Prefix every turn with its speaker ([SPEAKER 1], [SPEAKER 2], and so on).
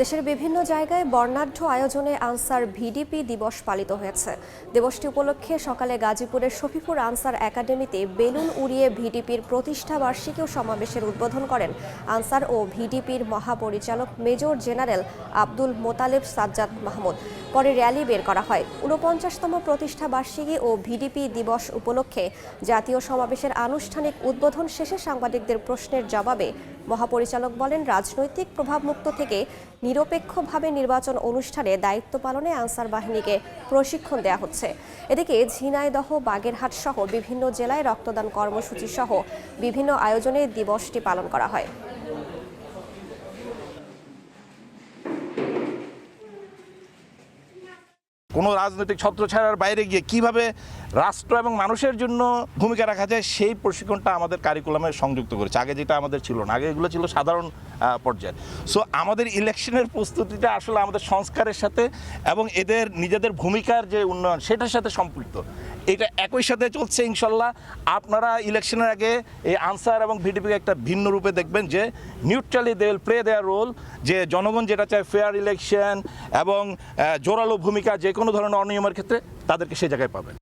[SPEAKER 1] দেশের বিভিন্ন জায়গায় বর্ণাঢ্য আয়োজনে আনসার ভিডিপি দিবস পালিত হয়েছে। দিবসটি উপলক্ষে সকালে গাজীপুরের শফিপুর আনসার একাডেমিতে বেলুন উড়িয়ে ভিডিপির প্রতিষ্ঠা বার্ষিকী ও সমাবেশের উদ্বোধন করেন আনসার ও ভিডিপির মহাপরিচালক মেজর জেনারেল আব্দুল মোতালেব সাজ্জাদ মাহমুদ। পরে র্যালি বের করা হয়। ঊনপঞ্চাশতম প্রতিষ্ঠা বার্ষিকী ও ভিডিপি দিবস উপলক্ষে জাতীয় সমাবেশের আনুষ্ঠানিক উদ্বোধন শেষে সাংবাদিকদের প্রশ্নের জবাবে মহাপরিচালক বলেন, রাজনৈতিক প্রভাবমুক্ত থেকে নিরপেক্ষভাবে নির্বাচন অনুষ্ঠানে দায়িত্ব পালনে আনসার বাহিনীকে প্রশিক্ষণ দেওয়া হচ্ছে। এদিকে ঝিনাইদহ, বাগেরহাট সহ বিভিন্ন জেলায় রক্তদান কর্মসূচি সহ বিভিন্ন আয়োজনে দিবসটি পালন করা হয়।
[SPEAKER 2] কোনো রাজনৈতিক ছত্রছায়ার বাইরে গিয়ে কীভাবে রাষ্ট্র এবং মানুষের জন্য ভূমিকা রাখা যায়, সেই প্রশিক্ষণটা আমাদের কারিকুলামে সংযুক্ত করেছে। আগে যেটা আমাদের ছিল না, আগে এগুলো ছিল সাধারণ পর্যায়ে সো আমাদের ইলেকশনের প্রস্তুতিটা আসলে আমাদের সংস্কারের সাথে এবং এদের নিজেদের ভূমিকার যে উন্নয়ন, সেটার সাথে সম্পৃক্ত। এটা একই সাথে চলছে ইনশাল্লাহ। আপনারা ইলেকশনের আগে এই আনসার এবং ভিডিপিকে একটা ভিন্ন রূপে দেখবেন যে neutrally they will play their role যে জনগণ যেটা চায় ফেয়ার ইলেকশন এবং জোরালো ভূমিকা যে কোনো ধরনের অনিয়মের ক্ষেত্রে তাদেরকে সেই জায়গায় পাবেন।